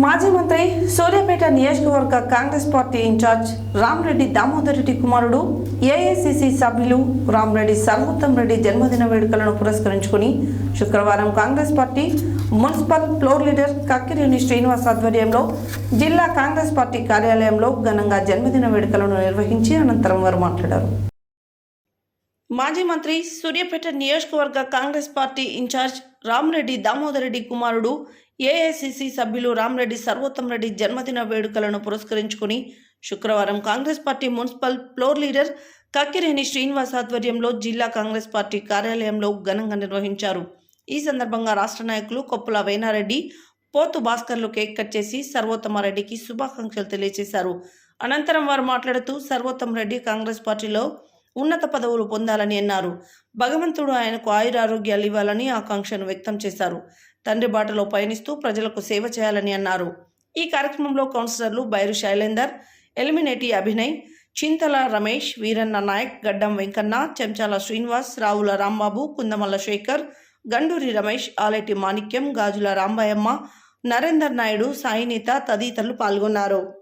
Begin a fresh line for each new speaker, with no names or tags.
మాజీ మంత్రి సూర్యాపేట నియోజకవర్గ కాంగ్రెస్ పార్టీ ఇన్ఛార్జ్ రామ్రెడ్డి దామోదర్ రెడ్డి కుమారుడు ఏఐసిసి సభ్యులు రామ్రెడ్డి సర్వోత్తం రెడ్డి జన్మదిన వేడుకలను పురస్కరించుకుని శుక్రవారం Congress party municipal floor leader Kakkireni Srinivas ఆధ్వర్యంలో జిల్లా కాంగ్రెస్ పార్టీ కార్యాలయంలో ఘనంగా జన్మదిన వేడుకలను నిర్వహించి అనంతరం వారు మాట్లాడారు. మాజీ మంత్రి సూర్యాపేట నియోజకవర్గ కాంగ్రెస్ పార్టీ ఇన్ఛార్జ్ రామ్రెడ్డి దామోదర్ రెడ్డి కుమారుడు ఏఐసిసి సభ్యులు రామ్రెడ్డి సర్వోత్తం రెడ్డి జన్మదిన వేడుకలను పురస్కరించుకుని శుక్రవారం Congress party municipal floor leader Kakkireni Srinivas ఆధ్వర్యంలో జిల్లా కాంగ్రెస్ పార్టీ కార్యాలయంలో ఘనంగా నిర్వహించారు. ఈ సందర్భంగా రాష్ట్ర నాయకులు కొప్పుల వేనారెడ్డి పోతు భాస్కర్లు కేక్ కట్ చేసి సర్వోత్తమారెడ్డికి శుభాకాంక్షలు తెలియజేశారు అనంతరం వారు మాట్లాడుతూ సర్వోత్తం రెడ్డి కాంగ్రెస్ పార్టీలో ఉన్నత పదవులు పొందాలని అన్నారు. భగవంతుడు ఆయనకు ఆయురారోగ్యాలు ఇవ్వాలని ఆకాంక్షను వ్యక్తం చేశారు. తండ్రి బాటలో పయనిస్తూ ప్రజలకు సేవ చేయాలని అన్నారు. ఈ కార్యక్రమంలో కౌన్సిలర్లు బైరు శైలేందర్ ఎలిమినేటి అభినయ్ చింతల రమేష్ వీరన్న నాయక్ గడ్డం వెంకన్న చెంచాల శ్రీనివాస్ రావుల రాంబాబు కుందమల్ల శేఖర్ గండూరి రమేష్ ఆలెటి మాణిక్యం గాజుల రాంబాయమ్మ నరేందర్ నాయుడు సాయినేత తదితరులు పాల్గొన్నారు.